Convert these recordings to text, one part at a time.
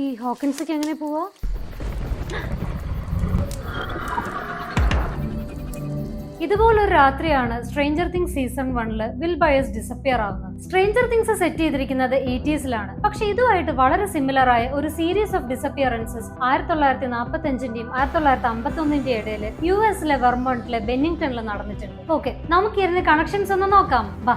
ഈ ഹോക്കിൻസൊക്കെ എങ്ങനെ പോവാ? ഇതുപോലൊരു രാത്രിയാണ് സ്ട്രേഞ്ചർ തിങ്സ് സീസൺ വണ്ണിൽ വിൽ ബയസ് ഡിസപ്പിയർ ആവുന്നത്. സ്ട്രേഞ്ചർ തിങ്സ് സെറ്റ് ചെയ്തിരിക്കുന്നത് എയ്റ്റീസിലാണ് പക്ഷെ ഇതുമായിട്ട് വളരെ സിമിലർ ആയ ഒരു സീരീസ് ഓഫ് ഡിസപ്പിയറൻസസ് ആയിരത്തി തൊള്ളായിരത്തി നാൽപ്പത്തി അഞ്ചിന്റെയും ആയിരത്തി തൊള്ളായിരത്തി അമ്പത്തി ഒന്നിന്റെ ഇടയിൽ യു എസിലെ വെർമോണ്ടിലെ ബെന്നിംഗ്ടണിൽ നടന്നിട്ടുണ്ട്. ഓക്കെ നമുക്കിരുന്ന് കണക്ഷൻസ് ഒന്ന് നോക്കാം. ബാ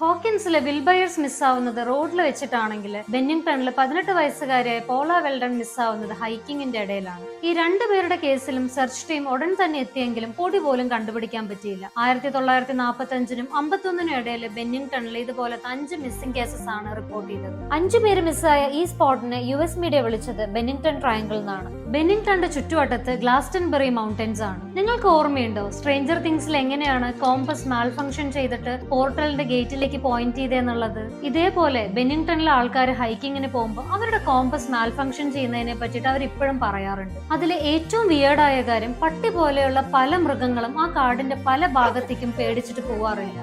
ഹോക്കിൻസിലെ വിൽബയേഴ്സ് മിസ്സാവുന്നത് റോഡിൽ വെച്ചിട്ടാണെങ്കിൽ ബെന്നിംഗ്ടണിൽ പതിനെട്ട് വയസ്സുകാരിയായ പോള വെൽഡൺ മിസ്സാവുന്നത് ഹൈക്കിങ്ങിന്റെ ഇടയിലാണ്. ഈ രണ്ടുപേരുടെ കേസിലും സെർച്ച് ടീം ഉടൻ തന്നെ എത്തിയെങ്കിലും പൊടി പോലും കണ്ടുപിടിക്കാൻ പറ്റിയില്ല. ആയിരത്തി തൊള്ളായിരത്തി നാൽപ്പത്തി അഞ്ചിനും അമ്പത്തൊന്നിനും ഇടയിൽ ബെന്നിംഗ്ടണിൽ ഇതുപോലത്തെ അഞ്ച് മിസ്സിംഗ് കേസസ് ആണ് റിപ്പോർട്ട് ചെയ്തത്. അഞ്ചു പേര് മിസ്സായ ഈ സ്പോട്ടിനെ യു എസ് മീഡിയ വിളിച്ചത് ബെന്നിംഗ്ടൺ ട്രയാങ്കിൾ എന്നാണ് ബെന്നിംഗ്ടണിന്റെ ചുറ്റുവട്ടത്ത് ഗ്ലാസ്റ്റൻബെറി മൗണ്ടൻസ് ആണ്. നിങ്ങൾക്ക് ഓർമ്മയുണ്ടോ? സ്ട്രേഞ്ചർ തിങ്സിൽ എങ്ങനെയാണ് കോമ്പസ് മാൽ ഫംഗ്ഷൻ ചെയ്തിട്ട് പോർട്ടലിന്റെ ഗേറ്റിലേക്ക് പോയിന്റ് ചെയ്തെന്നുള്ളത് ഇതേപോലെ ബെനിൻടണിലെ ആൾക്കാർ ഹൈക്കിങ്ങിന് പോകുമ്പോൾ അവരുടെ കോമ്പസ് മാൽ ഫംഗ്ഷൻ ചെയ്യുന്നതിനെ പറ്റിയിട്ട് അവർ ഇപ്പോഴും പറയാറുണ്ട്. അതിലെ ഏറ്റവും വിയേർഡായ കാര്യം പട്ടി പോലെയുള്ള പല മൃഗങ്ങളും ആ കാടിന്റെ പല ഭാഗത്തേക്കും പേടിച്ചിട്ട് പോവാറില്ല.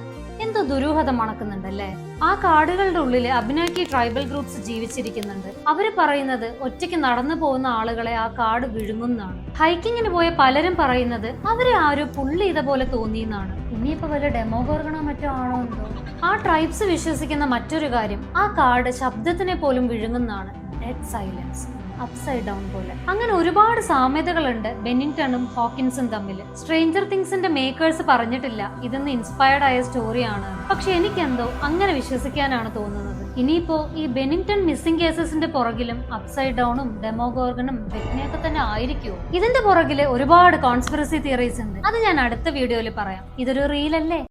ദുരൂഹത മണക്കുന്നുണ്ടല്ലേ? ആ കാടുകളുടെ ഉള്ളിൽ അഭിനയക്കി ട്രൈബൽ ഗ്രൂപ്പ്സ് ജീവിച്ചിരിക്കുന്നുണ്ട്. അവർ പറയുന്നത് ഒറ്റയ്ക്ക് നടന്നു പോകുന്ന ആളുകളെ ആ കാട് വിഴുങ്ങുന്നാണ് ഹൈക്കിങ്ങിന് പോയ പലരും പറയുന്നത് അവരെ ആരോ പുള്ളി ചെയ്ത പോലെ തോന്നിയെന്നാണ്. ഇനിയിപ്പോ വല്ല ഡെമോഗോർഗണോ മറ്റോ ആണോ എന്തോ? ആ ട്രൈബ്സ് വിശ്വസിക്കുന്ന മറ്റൊരു കാര്യം ആ കാട് ശബ്ദത്തിനെ പോലും വിഴുങ്ങുന്നാണ് ഡെഡ് സൈലൻസ് അപ്സൈഡ് ഡൗൺ പോലെ. അങ്ങനെ ഒരുപാട് സാമ്യതകളുണ്ട് ബെന്നിങ്ടണും ഹോക്കിൻസും തമ്മിൽ സ്ട്രേഞ്ചർ തിങ്സിന്റെ മേക്കേഴ്സ് പറഞ്ഞിട്ടില്ല ഇതൊന്ന് ഇൻസ്പയർഡ് ആയ സ്റ്റോറിയാണ് പക്ഷെ എനിക്കെന്തോ അങ്ങനെ വിശ്വസിക്കാനാണ് തോന്നുന്നത്. ഇനിയിപ്പോ ഈ ബെന്നിങ്ടൺ മിസ്സിംഗ് കേസസിന്റെ പുറകിലും അപ്സൈഡ് ഡൗണും ഡെമോഗോർഗനും വെഗ്നയൊക്കെ തന്നെ ആയിരിക്കുമോ ഇതിന്റെ പുറകിൽ ഒരുപാട് കോൺസ്പിറസി തിയറീസ് ഉണ്ട്. അത് ഞാൻ അടുത്ത വീഡിയോയിൽ പറയാം. ഇതൊരു റീൽ അല്ലേ?